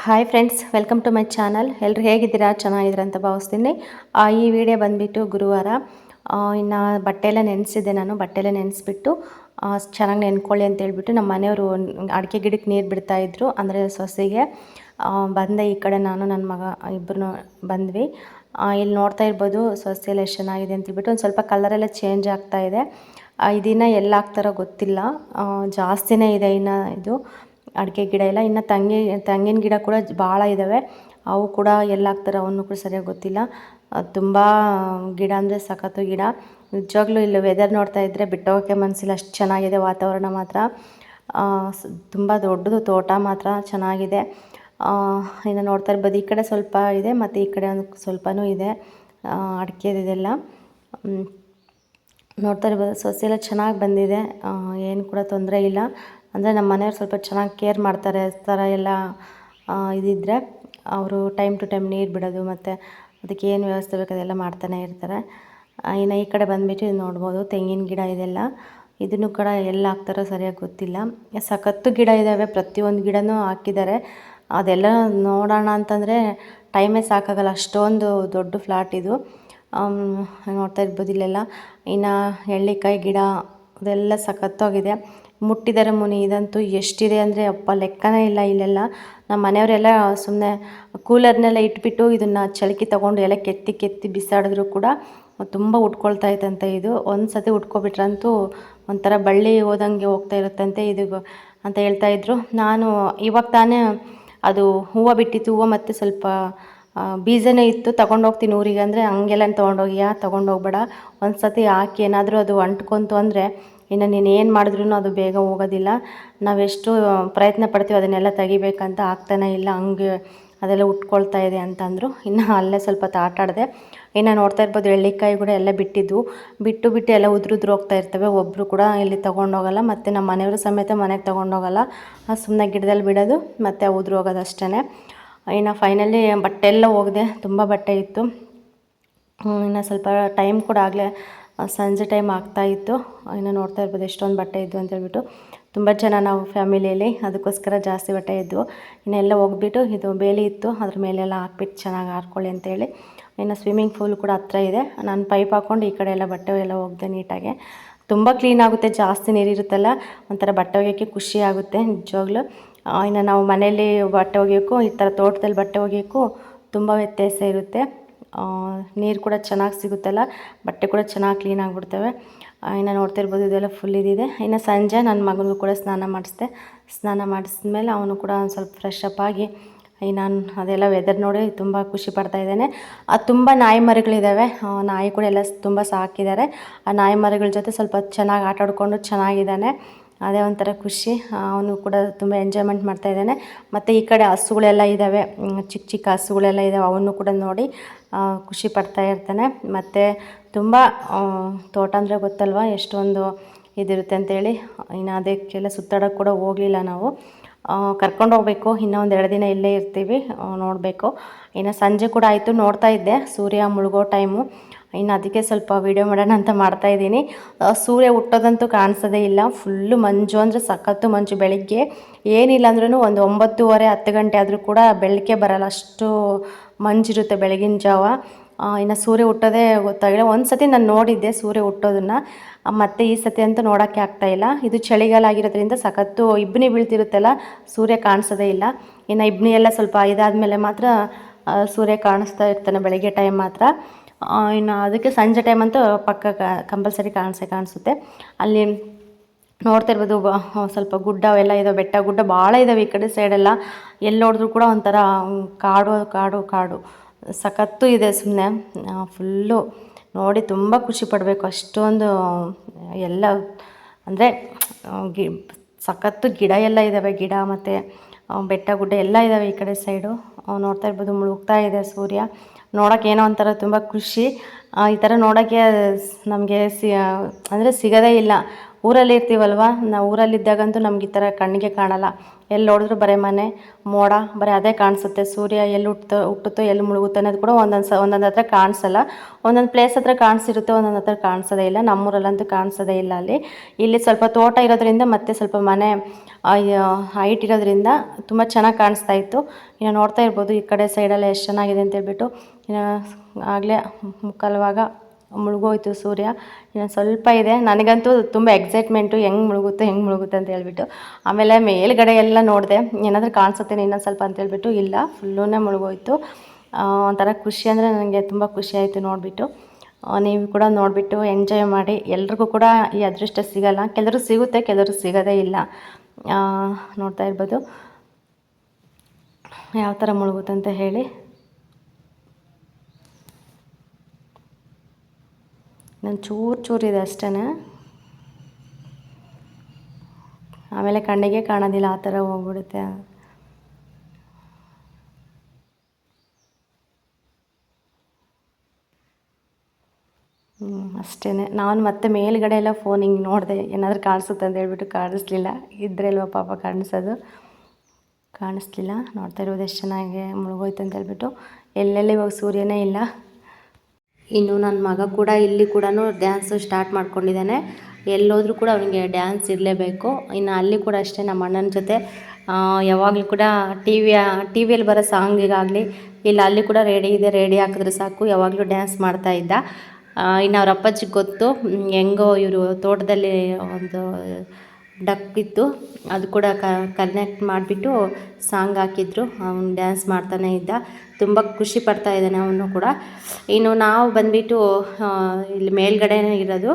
Hi friends welcome to my channel ಎಲ್ಲರೂ ಹೇಗಿದ್ದೀರಾ? ಚೆನ್ನಾಗಿದ್ದೀರಾ ಅಂತ ಭಾವಿಸ್ತೀನಿ. ಈ ವಿಡಿಯೋ ಬಂದುಬಿಟ್ಟು ಗುರುವಾರ ಇನ್ನು ಬಟ್ಟೆಲ್ಲ ನೆನೆಸಿದ್ದೆ ನಾನು. ಬಟ್ಟೆಲ್ಲ ನೆನೆಸ್ಬಿಟ್ಟು ಚೆನ್ನಾಗಿ ನೆನ್ಕೊಳ್ಳಿ ಅಂತ ಹೇಳ್ಬಿಟ್ಟು ನಮ್ಮ ಮನೆಯವರು ಅಡಿಕೆ ಗಿಡಕ್ಕೆ ನೀರು ಬಿಡ್ತಾಯಿದ್ರು ಅಂದರೆ ಸೊಸೆಗೆ ಬಂದೆ ಈ ಕಡೆ ನಾನು ನನ್ನ ಮಗ ಇಬ್ಬರು ಬಂದ್ವಿ. ಇಲ್ಲಿ ನೋಡ್ತಾ ಇರ್ಬೋದು ಸೊಸೆ ಎಲ್ಲ ಎಷ್ಟು ಚೆನ್ನಾಗಿದೆ ಅಂತ ಹೇಳ್ಬಿಟ್ಟು ಒಂದು ಸ್ವಲ್ಪ ಕಲರೆಲ್ಲ ಚೇಂಜ್ ಆಗ್ತಾ ಇದೆ. ಆ, ಎಲ್ಲ ಹಾಕ್ತಾರೋ ಗೊತ್ತಿಲ್ಲ. ಜಾಸ್ತಿನೇ ಇದೆ ಇನ್ನು ಇದು. ಅಡಿಕೆ ಗಿಡ ಎಲ್ಲ. ಇನ್ನು ತಂಗಿ, ತೆಂಗಿನ ಗಿಡ ಕೂಡ ಭಾಳ ಇದ್ದಾವೆ ಅವು ಕೂಡ ಎಲ್ಲ ಹಾಕ್ತಾರೆ ಅವನ್ನು ಕೂಡ ಸರಿಯಾಗಿ ಗೊತ್ತಿಲ್ಲ. ತುಂಬ ಗಿಡ ಅಂದರೆ ಸಖತ್ತು ಗಿಡ. ನಿಜವಾಗ್ಲೂ ಇಲ್ಲಿ ವೆದರ್ ನೋಡ್ತಾ ಇದ್ದರೆ ಬಿಟ್ಟೋಗೋಕ್ಕೆ ಮನಸ್ಸಿಲ್ಲ ಅಷ್ಟು ಚೆನ್ನಾಗಿದೆ ವಾತಾವರಣ ಮಾತ್ರ. ತುಂಬ ದೊಡ್ಡದು ತೋಟ ಮಾತ್ರ ಚೆನ್ನಾಗಿದೆ. ಇನ್ನು ನೋಡ್ತಾ ಇರ್ಬೋದು ಈ ಕಡೆ ಸ್ವಲ್ಪ ಇದೆ ಮತ್ತು ಈ ಕಡೆ ಒಂದು ಸ್ವಲ್ಪನೂ ಇದೆ. ಅಡಿಕೆದಿದೆಲ್ಲ ನೋಡ್ತಾ ಇರ್ಬೋದು ಸೊಸೆ ಎಲ್ಲ ಚೆನ್ನಾಗಿ ಬಂದಿದೆ. ಏನು ಕೂಡ ತೊಂದರೆ ಇಲ್ಲ. ಅಂದರೆ ನಮ್ಮ ಮನೆಯವ್ರು ಸ್ವಲ್ಪ ಚೆನ್ನಾಗಿ ಕೇರ್ ಮಾಡ್ತಾರೆ ಥರ ಎಲ್ಲ ಇದಿದ್ದರೆ ಅವರು ಟೈಮ್ ಟು ಟೈಮ್ ನೀರು ಬಿಡೋದು ಮತ್ತು ಅದಕ್ಕೆ ಏನು ವ್ಯವಸ್ಥೆ ಬೇಕು ಅದೆಲ್ಲ ಮಾಡ್ತಾನೆ ಇರ್ತಾರೆ. ಇನ್ನು ಈ ಕಡೆ ಬಂದುಬಿಟ್ಟು ಇದು ನೋಡ್ಬೋದು, ತೆಂಗಿನ ಗಿಡ ಇದೆಲ್ಲ. ಇದನ್ನು ಕೂಡ ಎಲ್ಲ ಹಾಕ್ತಾರೋ ಸರಿಯಾಗಿ ಗೊತ್ತಿಲ್ಲ. ಸಖತ್ತು ಗಿಡ ಇದ್ದಾವೆ ಪ್ರತಿಯೊಂದು ಗಿಡನೂ ಹಾಕಿದ್ದಾರೆ. ಅದೆಲ್ಲ ನೋಡೋಣ ಅಂತಂದರೆ ಟೈಮೇ ಸಾಕಾಗಲ್ಲ, ಅಷ್ಟೊಂದು ದೊಡ್ಡ ಫ್ಲಾಟ್ ಇದು. ನೋಡ್ತಾ ಇರ್ಬೋದು ಇಲ್ಲೆಲ್ಲ. ಇನ್ನು ಎಳ್ಳಿಕಾಯಿ ಗಿಡ ಅದೆಲ್ಲ ಸಖತ್ತಾಗಿದೆ. ಮುಟ್ಟಿದ್ದಾರೆ ಮುನಿ, ಇದಂತೂ ಎಷ್ಟಿದೆ ಅಂದರೆ ಅಪ್ಪ ಲೆಕ್ಕನೇ ಇಲ್ಲ ಇಲ್ಲೆಲ್ಲ. ನಮ್ಮ ಮನೆಯವರೆಲ್ಲ ಸುಮ್ಮನೆ ಕೂಲರ್ನೆಲ್ಲ ಇಟ್ಬಿಟ್ಟು ಇದನ್ನು ಚಳಕಿ ತೊಗೊಂಡು ಎಲ್ಲ ಕೆತ್ತಿ ಕೆತ್ತಿ ಬಿಸಾಡಿದ್ರು ಕೂಡ ತುಂಬ ಉಟ್ಕೊಳ್ತಾ ಇತ್ತಂತೆ ಇದು. ಒಂದು ಸತಿ ಉಟ್ಕೊಬಿಟ್ರಂತೂ ಒಂಥರ ಬಳ್ಳಿ ಹೋದಂಗೆ ಹೋಗ್ತಾ ಇರುತ್ತಂತೆ ಇದು ಅಂತ ಹೇಳ್ತಾ ಇದ್ರು. ನಾನು ಇವಾಗ ತಾನೇ ಅದು ಹೂವು ಬಿಟ್ಟಿತ್ತು, ಹೂವು ಮತ್ತು ಸ್ವಲ್ಪ ಬೀಜನೇ ಇತ್ತು. ತೊಗೊಂಡೋಗ್ತೀನಿ ಊರಿಗೆ ಅಂದರೆ ಹಂಗೆಲ್ಲ ತೊಗೊಂಡೋಗಿಯಾ? ತೊಗೊಂಡೋಗ್ಬೇಡ. ಒಂದು ಸತಿ ಹಾಕಿ ಏನಾದರೂ ಅದು ಅಂಟ್ಕೊಂತು ಅಂದರೆ ಇನ್ನು ನೀನು ಏನು ಮಾಡಿದ್ರೂ ಅದು ಬೇಗ ಹೋಗೋದಿಲ್ಲ. ನಾವೆಷ್ಟು ಪ್ರಯತ್ನ ಪಡ್ತೀವಿ ಅದನ್ನೆಲ್ಲ ತೆಗಿಬೇಕಂತ, ಆಗ್ತಾನೆ ಇಲ್ಲ, ಹಂಗೆ ಅದೆಲ್ಲ ಉಟ್ಕೊಳ್ತಾ ಇದೆ ಅಂತಂದರು. ಇನ್ನು ಅಲ್ಲೇ ಸ್ವಲ್ಪ ಹೊತ್ತು ಆಟ ಆಡಿದೆ. ಇನ್ನು ನೋಡ್ತಾ ಇರ್ಬೋದು, ಎಳ್ಳಿಕಾಯಿ ಕೂಡ ಎಲ್ಲ ಬಿಟ್ಟಿದ್ವು ಬಿಟ್ಟು ಬಿಟ್ಟು ಎಲ್ಲ ಉದುರುದ್ರು ಹೋಗ್ತಾ ಇರ್ತವೆ. ಒಬ್ಬರು ಕೂಡ ಇಲ್ಲಿ ತೊಗೊಂಡೋಗಲ್ಲ, ಮತ್ತು ನಮ್ಮ ಮನೆಯವರು ಸಮೇತ ಮನೆಗೆ ತೊಗೊಂಡೋಗಲ್ಲ. ಸುಮ್ಮನೆ ಗಿಡದಲ್ಲಿ ಬಿಡೋದು, ಮತ್ತು ಉದುರು ಹೋಗೋದು ಅಷ್ಟೇ ಇನ್ನು ಫೈನಲಿ ಬಟ್ಟೆ ಎಲ್ಲ ಹೋಗಿದೆ, ತುಂಬ ಬಟ್ಟೆ ಇತ್ತು. ಇನ್ನು ಸ್ವಲ್ಪ ಟೈಮ್ ಕೂಡ ಆಗಲೇ ಸಂಜೆ ಟೈಮ್ ಆಗ್ತಾ ಇತ್ತು. ಇನ್ನು ನೋಡ್ತಾ ಇರ್ಬೋದು ಎಷ್ಟೊಂದು ಬಟ್ಟೆ ಇದ್ದು ಅಂತ ಹೇಳ್ಬಿಟ್ಟು. ತುಂಬ ಜನ ನಾವು ಫ್ಯಾಮಿಲಿಯಲ್ಲಿ ಅದಕ್ಕೋಸ್ಕರ ಜಾಸ್ತಿ ಬಟ್ಟೆ ಇದ್ವು. ಇನ್ನೆಲ್ಲ ಹೋಗ್ಬಿಟ್ಟು ಇದು ಬೇಲಿ ಇತ್ತು. ಅದ್ರ ಮೇಲೆಲ್ಲ ಹಾಕ್ಬಿಟ್ಟು ಚೆನ್ನಾಗಿ ಹಾರ್ಕೊಳ್ಳಿ ಅಂತೇಳಿ ಇನ್ನು ಸ್ವಿಮ್ಮಿಂಗ್ ಫೂಲ್ ಕೂಡ ಹತ್ರ ಇದೆ. ನಾನು ಪೈಪ್ ಹಾಕ್ಕೊಂಡು ಈ ಕಡೆ ಎಲ್ಲ ಬಟ್ಟೆ ಎಲ್ಲ ಹೋಗ್ದೆ ನೀಟಾಗಿ. ತುಂಬ ಕ್ಲೀನ್ ಆಗುತ್ತೆ. ಜಾಸ್ತಿ ನೀರಿರುತ್ತಲ್ಲ ಒಂಥರ ಬಟ್ಟೆ ಒಗೆಯೋಕ್ಕೆ ಖುಷಿ ಆಗುತ್ತೆ ನಿಜವಾಗ್ಲೂ. ಇನ್ನು ನಾವು ಮನೆಯಲ್ಲಿ ಬಟ್ಟೆ ಒಗೆಯೋಕ್ಕೂ ಈ ಥರ ತೋಟದಲ್ಲಿ ಬಟ್ಟೆ ಒಗೆಯೋಕ್ಕೂ ತುಂಬ ವ್ಯತ್ಯಾಸ ಇರುತ್ತೆ. ನೀರು ಕೂಡ ಚೆನ್ನಾಗಿ ಸಿಗುತ್ತಲ್ಲ, ಬಟ್ಟೆ ಕೂಡ ಚೆನ್ನಾಗಿ ಕ್ಲೀನ್ ಆಗಿಬಿಡ್ತವೆ. ಇನ್ನು ನೋಡ್ತಿರ್ಬೋದು ಇದೆಲ್ಲ ಫುಲ್ ಇದಿದೆ. ಇನ್ನು ಸಂಜೆ ನನ್ನ ಮಗನಿಗೂ ಕೂಡ ಸ್ನಾನ ಮಾಡಿಸಿದೆ. ಸ್ನಾನ ಮಾಡಿಸಿದ್ಮೇಲೆ ಅವನು ಕೂಡ ಒಂದು ಸ್ವಲ್ಪ ಫ್ರೆಶ್ ಅಪ್ ಆಗಿ ನಾನು ಅದೆಲ್ಲ ವೆದರ್ ನೋಡಿ ತುಂಬ ಖುಷಿ ಪಡ್ತಾ ಇದ್ದೇನೆ. ಅದು ತುಂಬ ನಾಯಿ ಮರಗಳಿದ್ದಾವೆ ನಾಯಿ ಕೂಡ ಎಲ್ಲ ತುಂಬ ಸಾಕಿದ್ದಾರೆ. ಆ ನಾಯಿ ಮರಗಳ ಜೊತೆ ಸ್ವಲ್ಪ ಚೆನ್ನಾಗಿ ಆಟಾಡಿಕೊಂಡು ಚೆನ್ನಾಗಿದ್ದಾನೆ. ಅದೇ ಒಂಥರ ಖುಷಿ. ಅವನು ಕೂಡ ತುಂಬ ಎಂಜಾಯ್ಮೆಂಟ್ ಮಾಡ್ತಾ ಇದ್ದಾನೆ. ಮತ್ತು ಈ ಕಡೆ ಹಸುಗಳೆಲ್ಲ ಇದ್ದಾವೆ ಚಿಕ್ಕ ಚಿಕ್ಕ ಹಸುಗಳೆಲ್ಲ ಇದ್ದಾವೆ ಅವನ್ನು ಕೂಡ ನೋಡಿ ಖುಷಿ ಪಡ್ತಾ ಇರ್ತಾನೆ. ಮತ್ತು ತುಂಬ ತೋಟ ಅಂದರೆ ಗೊತ್ತಲ್ವ? ಎಷ್ಟೊಂದು ಇದಿರುತ್ತೆ ಅಂತೇಳಿ. ಇನ್ನು ಅದಕ್ಕೆಲ್ಲ ಸುತ್ತಾಡೋಕ್ಕೆ ಕೂಡ ಹೋಗಲಿಲ್ಲ ನಾವು. ಕರ್ಕೊಂಡು ಹೋಗ್ಬೇಕು. ಇನ್ನೂ ಒಂದು ಎರಡು ದಿನ ಇಲ್ಲೇ ಇರ್ತೀವಿ. ನೋಡಬೇಕು. ಇನ್ನು ಸಂಜೆ ಕೂಡ ಆಯಿತು. ನೋಡ್ತಾ ಇದ್ದೆ. ಸೂರ್ಯ ಮುಳುಗೋ ಟೈಮು ಇನ್ನು ಅದಕ್ಕೆ ಸ್ವಲ್ಪ ವೀಡಿಯೋ ಮಾಡೋಣ ಅಂತ ಮಾಡ್ತಾ ಇದ್ದೀನಿ. ಸೂರ್ಯ ಹುಟ್ಟೋದಂತೂ ಕಾಣಿಸೋದೇ ಇಲ್ಲ. ಫುಲ್ಲು ಮಂಜು ಅಂದರೆ ಸಖತ್ತು ಮಂಜು ಬೆಳಿಗ್ಗೆ. ಏನಿಲ್ಲ ಅಂದ್ರೂ ಒಂದು ಒಂಬತ್ತುವರೆ, ಹತ್ತು ಗಂಟೆ ಆದರೂ ಕೂಡ ಬೆಳಗ್ಗೆ ಬರಲ್ಲ. ಅಷ್ಟು ಮಂಜಿರುತ್ತೆ ಬೆಳಗಿನ ಜಾವ. ಇನ್ನು ಸೂರ್ಯ ಹುಟ್ಟೋದೇ ಗೊತ್ತಾಗಿಲ್ಲ ಒಂದು ಸತಿ ನಾನು ನೋಡಿದ್ದೆ ಸೂರ್ಯ ಹುಟ್ಟೋದನ್ನು. ಮತ್ತೆ ಈ ಸತಿ ಅಂತೂ ನೋಡೋಕ್ಕೆ ಆಗ್ತಾ ಇಲ್ಲ. ಇದು ಚಳಿಗಾಲ ಆಗಿರೋದ್ರಿಂದ ಸಖತ್ತು ಇಬ್ಬನಿ ಬೀಳ್ತಿರುತ್ತಲ್ಲ, ಸೂರ್ಯ ಕಾಣಿಸೋದೇ ಇಲ್ಲ. ಇನ್ನು ಇಬ್ಬನಿ ಎಲ್ಲ ಸ್ವಲ್ಪ ಇದಾದಮೇಲೆ ಮಾತ್ರ ಸೂರ್ಯ ಕಾಣಿಸ್ತಾ ಇರ್ತಾನೆ ಬೆಳಗ್ಗೆ ಟೈಮ್ ಮಾತ್ರ. ಇನ್ನು ಅದಕ್ಕೆ ಸಂಜೆ ಟೈಮ್ ಅಂತೂ ಪಕ್ಕ ಕಂಪಲ್ಸರಿ ಕಾಣಿಸೇ, ಕಾಣಿಸುತ್ತೆ. ಅಲ್ಲಿ ನೋಡ್ತಾ ಇರ್ಬೋದು ಸ್ವಲ್ಪ ಗುಡ್ಡ ಅವೆಲ್ಲ ಇದಾವೆ ಬೆಟ್ಟ, ಗುಡ್ಡ ಭಾಳ ಇದಾವೆ ಈ ಕಡೆ ಸೈಡೆಲ್ಲ ಎಲ್ಲಿ. ನೋಡಿದ್ರು ಕೂಡ ಒಂಥರ ಕಾಡು ಕಾಡು ಕಾಡು. ಸಖತ್ತು ಇದೆ ಸುಮ್ಮನೆ ಫುಲ್ಲು ನೋಡಿ ತುಂಬ ಖುಷಿ ಪಡಬೇಕು. ಅಷ್ಟೊಂದು, ಎಲ್ಲ, ಅಂದರೆ ಗಿ, ಸಖತ್ತು ಗಿಡ ಎಲ್ಲ ಇದ್ದಾವೆ ಗಿಡ ಮತ್ತು ಬೆಟ್ಟ, ಗುಡ್ಡ ಎಲ್ಲ ಇದ್ದಾವೆ ಈ ಕಡೆ ಸೈಡು ನೋಡ್ತಾ ಇರ್ಬೋದು, ಮುಳುಗ್ತಾ ಇದೆ ಸೂರ್ಯ. ನೋಡೋಕೆ ಏನೋ ಒಂಥರ ತುಂಬ ಖುಷಿ. ಈ ಥರ ನೋಡೋಕ್ಕೆ ನಮಗೆ ಸಿ ಅಂದರೆ ಸಿಗೋದೇ ಇಲ್ಲ. ಊರಲ್ಲಿ ಇರ್ತೀವಲ್ವ? ನಾವು ಊರಲ್ಲಿದ್ದಾಗಂತೂ ನಮ್ಗೆ ಈ ಥರ ಕಣ್ಣಿಗೆ ಕಾಣಲ್ಲ. ಎಲ್ಲಿ ನೋಡಿದ್ರು ಬರೀ ಮನೆ, ಮೋಡ, ಬರೀ ಅದೇ ಕಾಣಿಸುತ್ತೆ. ಸೂರ್ಯ ಎಲ್ಲಿ ಹುಟ್ಟುತ್ತೋ ಹುಟ್ಟುತ್ತೋ, ಎಲ್ಲಿ ಮುಳುಗುತ್ತೆ ಅನ್ನೋದು ಕೂಡ ಒಂದೊಂದು ಸ ಒಂದೊಂದು ಹತ್ರ ಕಾಣಿಸಲ್ಲ. ಒಂದೊಂದು ಪ್ಲೇಸ್ ಹತ್ರ ಕಾಣಿಸಿರುತ್ತೆ, ಒಂದೊಂದು ಹತ್ರ ಕಾಣಿಸೋದೇ ಇಲ್ಲ. ನಮ್ಮೂರಲ್ಲಂತೂ ಕಾಣಿಸೋದೇ ಇಲ್ಲ ಅಲ್ಲಿ. ಇಲ್ಲಿ ಸ್ವಲ್ಪ ತೋಟ ಇರೋದ್ರಿಂದ ಮತ್ತೆ ಸ್ವಲ್ಪ ಮನೆ ಹೈಟ್ ಇರೋದ್ರಿಂದ ತುಂಬ ಚೆನ್ನಾಗಿ ಕಾಣಿಸ್ತಾ ಇತ್ತು. ಇನ್ನು ನೋಡ್ತಾ ಇರ್ಬೋದು ಈ ಕಡೆ ಸೈಡೆಲ್ಲ ಎಷ್ಟು ಚೆನ್ನಾಗಿದೆ ಅಂತ ಇನ್ನು ಆಗಲೇ ಮುಕ್ಕಲ್ವಾಗ ಮುಳುಗೋಯ್ತು ಸೂರ್ಯ. ಇನ್ನು ಸ್ವಲ್ಪ ಇದೆ. ನನಗಂತೂ ತುಂಬ ಎಕ್ಸೈಟ್ಮೆಂಟು ಹೆಂಗೆ ಮುಳುಗುತ್ತೆ ಹೆಂಗೆ ಮುಳುಗುತ್ತೆ ಅಂತ ಹೇಳ್ಬಿಟ್ಟು. ಆಮೇಲೆ ಮೇಲ್ಗಡೆ ಎಲ್ಲ ನೋಡಿದೆ. ಏನಾದರೂ ಕಾಣಿಸುತ್ತೆ ಇನ್ನೊಂದು ಸ್ವಲ್ಪ ಅಂತ ಹೇಳ್ಬಿಟ್ಟು ಇಲ್ಲ ಫುಲ್ಲೂ ಮುಳುಗೋಯ್ತು. ಒಂಥರ ಖುಷಿ ಅಂದರೆ ನನಗೆ ತುಂಬ ಖುಷಿ ಆಯಿತು ನೋಡಿಬಿಟ್ಟು. ನೀವು ಕೂಡ ನೋಡಿಬಿಟ್ಟು ಎಂಜಾಯ್ ಮಾಡಿ. ಎಲ್ರಿಗೂ ಕೂಡ ಈ ಅದೃಷ್ಟ ಸಿಗಲ್ಲ. ಕೆಲವರು ಸಿಗುತ್ತೆ ಕೆಲವರು ಸಿಗೋದೇ ಇಲ್ಲ. ನೋಡ್ತಾ ಇರ್ಬೋದು. ಯಾವ ಥರ ಮುಳುಗುತ್ತೆ ಅಂತ ಹೇಳಿ. ನಾನು ಚೂರು ಚೂರಿದೆ ಅಷ್ಟೇ ಆಮೇಲೆ ಕಣ್ಣಿಗೆ ಕಾಣೋದಿಲ್ಲ ಆ ಥರ ಹೋಗ್ಬಿಡುತ್ತೆ. ಅಷ್ಟೇ ನಾನು ಮತ್ತೆ ಮೇಲ್ಗಡೆ ಎಲ್ಲ ಫೋನ್ ಹಿಂಗೆ ನೋಡಿದೆ, ಏನಾದರೂ ಕಾಣಿಸುತ್ತೆ ಅಂತ ಹೇಳ್ಬಿಟ್ಟು ಕಾಣಿಸ್ಲಿಲ್ಲ. ಇದ್ರೆ ಅಲ್ವಾ ಪಾಪ ಕಾಣಿಸೋದು. ಕಾಣಿಸ್ಲಿಲ್ಲ. ನೋಡ್ತಾ ಇರೋದು ಎಷ್ಟು ಚೆನ್ನಾಗಿ ಮುಳುಗೋಯ್ತು ಅಂತ ಹೇಳ್ಬಿಟ್ಟು. ಎಲ್ಲೆಲ್ಲಿ ಇವಾಗ ಸೂರ್ಯನೇ ಇಲ್ಲ. ಇನ್ನು ನನ್ನ ಮಗ ಕೂಡ ಇಲ್ಲಿ ಕೂಡ ಡ್ಯಾನ್ಸ್ ಸ್ಟಾರ್ಟ್ ಮಾಡ್ಕೊಂಡಿದ್ದಾನೆ. ಎಲ್ಲೋದ್ರೂ ಕೂಡ ಅವನಿಗೆ ಡ್ಯಾನ್ಸ್ ಇರಲೇಬೇಕು. ಇನ್ನು ಅಲ್ಲಿ ಕೂಡ ಅಷ್ಟೇ ನಮ್ಮ ಅಣ್ಣನ ಜೊತೆ. ಯಾವಾಗಲೂ ಕೂಡ ಟಿ ವಿ ಟಿ ವಿಯಲ್ಲಿ ಬರೋ ಸಾಂಗಿಗಾಗಲಿ ಇಲ್ಲ ಅಲ್ಲಿ ಕೂಡ ರೆಡಿ ಇದೆ ರೆಡಿ ಹಾಕಿದ್ರೆ ಸಾಕು. ಯಾವಾಗಲೂ ಡ್ಯಾನ್ಸ್ ಮಾಡ್ತಾ ಆ, ಇನ್ನು ಅವ್ರ ಅಪ್ಪಾಜಿಗೆ ಗೊತ್ತು. ಹೆಂಗೋ ಇವರು ತೋಟದಲ್ಲಿ ಒಂದು ಡಕ್ ಇತ್ತು. ಅದು ಕೂಡ ಕನೆಕ್ಟ್ ಮಾಡಿಬಿಟ್ಟು ಸಾಂಗ್ ಹಾಕಿದ್ರು. ಅವನು ಡ್ಯಾನ್ಸ್ ಮಾಡ್ತಾನೆ ಇದ್ದ. ತುಂಬ ಖುಷಿ ಪಡ್ತಾ ಇದ್ದಾನೆ ಅವನು ಕೂಡ. ಇನ್ನು ನಾವು ಬಂದುಬಿಟ್ಟು ಇಲ್ಲಿ ಮೇಲ್ಗಡೆನೇ ಇರೋದು.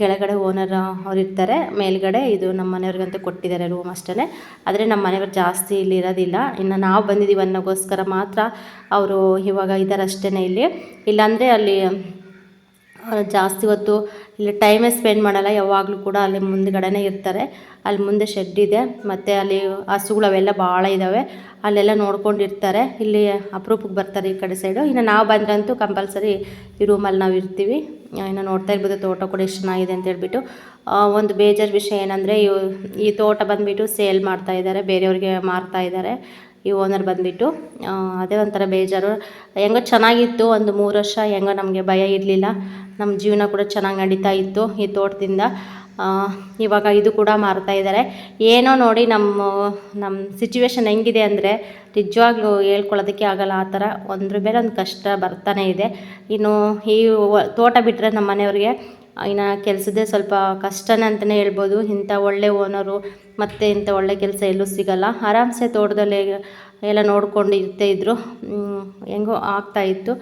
ಕೆಳಗಡೆ ಓನರ್ ಅವ್ರು ಇರ್ತಾರೆ. ಮೇಲ್ಗಡೆ ಇದು ನಮ್ಮ ಮನೆಯವ್ರಿಗಂತ ಕೊಟ್ಟಿದ್ದಾರೆ ರೂಮ್ ಅಷ್ಟೇ ಆದರೆ ನಮ್ಮ ಮನೆಯವ್ರು ಜಾಸ್ತಿ ಇಲ್ಲಿ ಇರೋದಿಲ್ಲ. ಇನ್ನು ನಾವು ಬಂದಿದ್ದೀವಿ ಅನ್ನೋಗೋಸ್ಕರ ಮಾತ್ರ ಅವರು ಇವಾಗ ಇದ್ದಾರೆ ಅಷ್ಟೇ ಇಲ್ಲಿ. ಇಲ್ಲಾಂದರೆ ಅಲ್ಲಿ ಜಾಸ್ತಿ ಹೊತ್ತು ಇಲ್ಲಿ ಟೈಮೇ ಸ್ಪೆಂಡ್ ಮಾಡಲ್ಲ, ಯಾವಾಗಲೂ ಕೂಡ ಅಲ್ಲಿ ಮುಂದ್ಗಡೆನೇ ಇರ್ತಾರೆ. ಅಲ್ಲಿ ಮುಂದೆ ಶೆಡ್ ಇದೆ, ಮತ್ತು ಅಲ್ಲಿ ಹಸುಗಳು ಅವೆಲ್ಲ ಭಾಳ ಇದ್ದಾವೆ ಅಲ್ಲೆಲ್ಲ ನೋಡ್ಕೊಂಡಿರ್ತಾರೆ. ಇಲ್ಲಿ ಅಪರೂಪಕ್ಕೆ ಬರ್ತಾರೆ ಈ ಕಡೆ ಸೈಡು ಇನ್ನು ನಾವು ಬಂದ್ರಂತೂ ಕಂಪಲ್ಸರಿ ಈ ರೂಮಲ್ಲಿ ನಾವು ಇರ್ತೀವಿ. ಇನ್ನು ನೋಡ್ತಾ ಇರ್ಬೋದು, ತೋಟ ಕೂಡ ಎಷ್ಟು ಚೆನ್ನಾಗಿದೆ ಅಂತ ಹೇಳ್ಬಿಟ್ಟು. ಒಂದು ಬೇಜಾರು ವಿಷಯ ಏನಂದರೆ ಈ ತೋಟ ಬಂದುಬಿಟ್ಟು ಸೇಲ್ ಮಾಡ್ತಾ ಇದ್ದಾರೆ, ಬೇರೆಯವ್ರಿಗೆ ಮಾರ್ತಾ ಇದ್ದಾರೆ. ಈ ಓನರ್ ಬಂದ್ಬಿಟ್ಟು ಅದೇ ಒಂಥರ ಬೇಜಾರು. ಹೆಂಗೋ ಚೆನ್ನಾಗಿತ್ತು ಒಂದು ಮೂರು ವರ್ಷ, ಹೆಂಗೋ ನಮಗೆ ಭಯ ಇರಲಿಲ್ಲ. ನಮ್ಮ ಜೀವನ ಕೂಡ ಚೆನ್ನಾಗಿ ನಡೀತಾ ಇತ್ತು ಈ ತೋಟದಿಂದ. ಇವಾಗ ಇದು ಕೂಡ ಮಾರ್ತಾ ಇದ್ದಾರೆ ಏನೋ ನೋಡಿ ನಮ್ಮ ನಮ್ಮ ಸಿಚುವೇಶನ್ ಹೆಂಗಿದೆ ಅಂದರೆ, ನಿಜವಾಗ್ಲೂ ಹೇಳ್ಕೊಳ್ಳೋದಕ್ಕೆ ಆಗಲ್ಲ. ಆ ಥರ ಒಂದ್ರ ಮೇಲೆ ಒಂದು ಕಷ್ಟ ಬರ್ತಾನೆ ಇದೆ. ಇನ್ನು ಈ ತೋಟ ಬಿಟ್ಟರೆ ನಮ್ಮ ಮನೆಯವ್ರಿಗೆ ಇನ್ನು ಕೆಲಸದೇ ಸ್ವಲ್ಪ ಕಷ್ಟನೇ ಅಂತಲೇ ಹೇಳ್ಬೋದು. ಇಂಥ ಒಳ್ಳೆ ಓನರು ಮತ್ತು ಇಂಥ ಒಳ್ಳೆ ಕೆಲಸ ಎಲ್ಲೂ ಸಿಗಲ್ಲ. ಆರಾಮ್ಸೆ ತೋಟದಲ್ಲಿ ಎಲ್ಲ ನೋಡ್ಕೊಂಡು ಇರ್ತಾ ಇದ್ದರು ಹೆಂಗೋ ಆಗ್ತಾ ಇತ್ತು.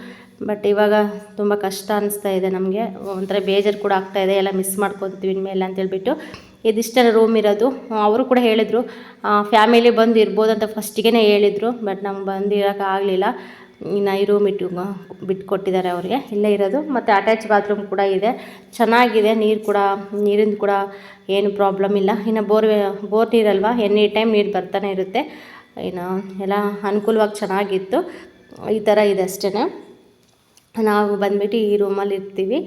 ಬಟ್ ಇವಾಗ ತುಂಬ ಕಷ್ಟ ಅನಿಸ್ತಾ ಇದೆ ನಮಗೆ. ಒಂಥರ ಬೇಜಾರು ಕೂಡ ಆಗ್ತಾ ಇದೆ. ಎಲ್ಲ ಮಿಸ್ ಮಾಡ್ಕೊತೀವಿ ಇನ್ಮೇಲೆ ಅಂತೇಳ್ಬಿಟ್ಟು ಇದಿಷ್ಟೆಲ್ಲ ರೂಮ್ ಇರೋದು. ಅವರು ಕೂಡ ಹೇಳಿದರು ಫ್ಯಾಮಿಲಿ ಬಂದು ಇರ್ಬೋದು ಅಂತ ಫಸ್ಟಿಗೆ ಹೇಳಿದರು. ಬಟ್ ನಮ್ಗೆ ಬಂದು ಇರೋಕ್ಕಾಗಲಿಲ್ಲ ಇನ್ನು ರೂಮ್ ಇಟ್ಟು ಬಿಟ್ಟು ಕೊಟ್ಟಿದ್ದಾರೆ ಅವ್ರಿಗೆ. ಇಲ್ಲೇ ಇರೋದು. ಮತ್ತು ಅಟ್ಯಾಚ್ ಬಾತ್ರೂಮ್ ಕೂಡ ಇದೆ. ಚೆನ್ನಾಗಿದೆ. ನೀರು ಕೂಡ, ನೀರಿಂದು ಕೂಡ ಏನು ಪ್ರಾಬ್ಲಮ್ ಇಲ್ಲ. ಇನ್ನು ಬೋರ್ ಬೋರ್ ನೀರಲ್ವ? ಎನಿ ಟೈಮ್ ನೀರು ಬರ್ತಾನೆ ಇರುತ್ತೆ. ಇನ್ನು ಎಲ್ಲ ಅನುಕೂಲವಾಗಿ ಚೆನ್ನಾಗಿತ್ತು. ಈ ಥರ ಇದೆ ಅಷ್ಟೇ ನಾವು ಬಂದುಬಿಟ್ಟು ಈ ರೂಮಲ್ಲಿ ಇರ್ತೀವಿ.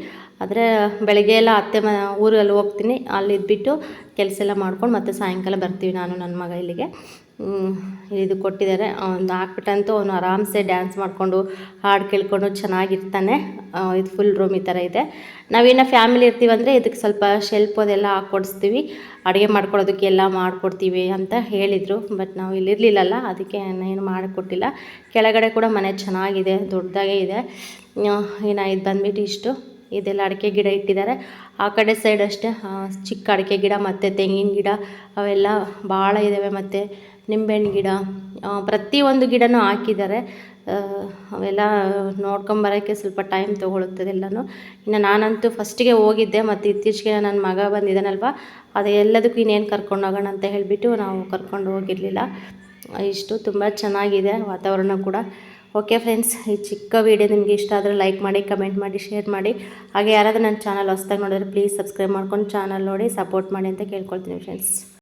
ಆದರೆ ಬೆಳಗ್ಗೆ ಎಲ್ಲ ಅತ್ತೆ ಮ, ಊರಲ್ಲಿ ಹೋಗ್ತೀನಿ. ಅಲ್ಲಿ ಇದ್ಬಿಟ್ಟು ಕೆಲಸ ಎಲ್ಲ ಮಾಡ್ಕೊಂಡು ಮತ್ತೆ ಸಾಯಂಕಾಲ ಬರ್ತೀವಿ ನಾನು, ನನ್ನ ಮಗ ಇಲ್ಲಿಗೆ. ಇದು ಕೊಟ್ಟಿದ್ದಾರೆ. ಅವ್ನು ಹಾಕ್ಬಿಟ್ಟಂತೂ ಅವನು ಆರಾಮ್ಸೆ ಡ್ಯಾನ್ಸ್ ಮಾಡಿಕೊಂಡು, ಹಾಡು ಕೇಳ್ಕೊಂಡು ಚೆನ್ನಾಗಿರ್ತಾನೆ. ಇದು ಫುಲ್ ರೂಮ್ ಈ ಥರ ಇದೆ. ನಾವೇನೋ ಫ್ಯಾಮಿಲಿ ಇರ್ತೀವಂದರೆ ಇದಕ್ಕೆ ಸ್ವಲ್ಪ ಶೆಲ್ಪ್ ಅದೆಲ್ಲ ಹಾಕ್ಕೊಡಿಸ್ತೀವಿ. ಅಡುಗೆ ಮಾಡ್ಕೊಡೋದಕ್ಕೆ ಎಲ್ಲ ಮಾಡಿಕೊಡ್ತೀವಿ ಅಂತ ಹೇಳಿದರು. ಬಟ್ ನಾವು ಇಲ್ಲಿ ಇರಲಿಲ್ಲಲ್ಲ ಅದಕ್ಕೆ ಏನು ಮಾಡಿಕೊಟ್ಟಿಲ್ಲ. ಕೆಳಗಡೆ ಕೂಡ ಮನೆ ಚೆನ್ನಾಗಿದೆ, ದೊಡ್ಡದಾಗೇ ಇದೆ. ಏನೋ ಇದು ಬಂದ್ಬಿಟ್ಟು ಇಷ್ಟು. ಇದೆಲ್ಲ ಅಡಿಕೆ ಗಿಡ ಇಟ್ಟಿದ್ದಾರೆ. ಆ ಕಡೆ ಸೈಡ್ ಅಷ್ಟೇ ಚಿಕ್ಕ ಅಡಿಕೆ ಗಿಡ ಮತ್ತು ತೆಂಗಿನ ಗಿಡ ಅವೆಲ್ಲ ಭಾಳ ಇದ್ದಾವೆ ಮತ್ತು. ನಿಂಬೆಹಣ್ಣು ಗಿಡ ಪ್ರತಿಯೊಂದು ಗಿಡನೂ ಹಾಕಿದ್ದಾರೆ. ಅವೆಲ್ಲ ನೋಡ್ಕೊಂಬರೋಕ್ಕೆ ಸ್ವಲ್ಪ ಟೈಮ್ ತೊಗೊಳುತ್ತದೆ ಎಲ್ಲನೂ. ಇನ್ನು ನಾನಂತೂ ಫಸ್ಟಿಗೆ ಹೋಗಿದ್ದೆ, ಮತ್ತು ಇತ್ತೀಚೆಗೆ ನನ್ನ ಮಗ ಬಂದಿದ್ದಾನಲ್ವ, ಅದು ಎಲ್ಲದಕ್ಕೂ ಇನ್ನೇನು ಕರ್ಕೊಂಡು ಹೋಗೋಣ ಅಂತ ಹೇಳಿಬಿಟ್ಟು ನಾವು ಕರ್ಕೊಂಡು ಹೋಗಿರಲಿಲ್ಲ. ಇಷ್ಟು ತುಂಬ ಚೆನ್ನಾಗಿದೆ ವಾತಾವರಣ ಕೂಡ. ಓಕೆ ಫ್ರೆಂಡ್ಸ್ ಈ ಚಿಕ್ಕ ವಿಡಿಯೋ ನಿಮಗೆ ಇಷ್ಟ ಆದರೆ ಲೈಕ್ ಮಾಡಿ ಕಮೆಂಟ್ ಮಾಡಿ ಶೇರ್ ಮಾಡಿ. ಹಾಗೆ ಯಾರಾದರೂ ನನ್ನ ಚಾನಲ್ ಹೊಸ್ದಾಗಿ ನೋಡಿದ್ರೆ ಪ್ಲೀಸ್ ಸಬ್ಸ್ಕ್ರೈಬ್ ಮಾಡ್ಕೊಂಡು ಚಾನಲ್ ನೋಡಿ ಸಪೋರ್ಟ್ ಮಾಡಿ ಅಂತ ಕೇಳ್ಕೊಳ್ತೀನಿ ಫ್ರೆಂಡ್ಸ್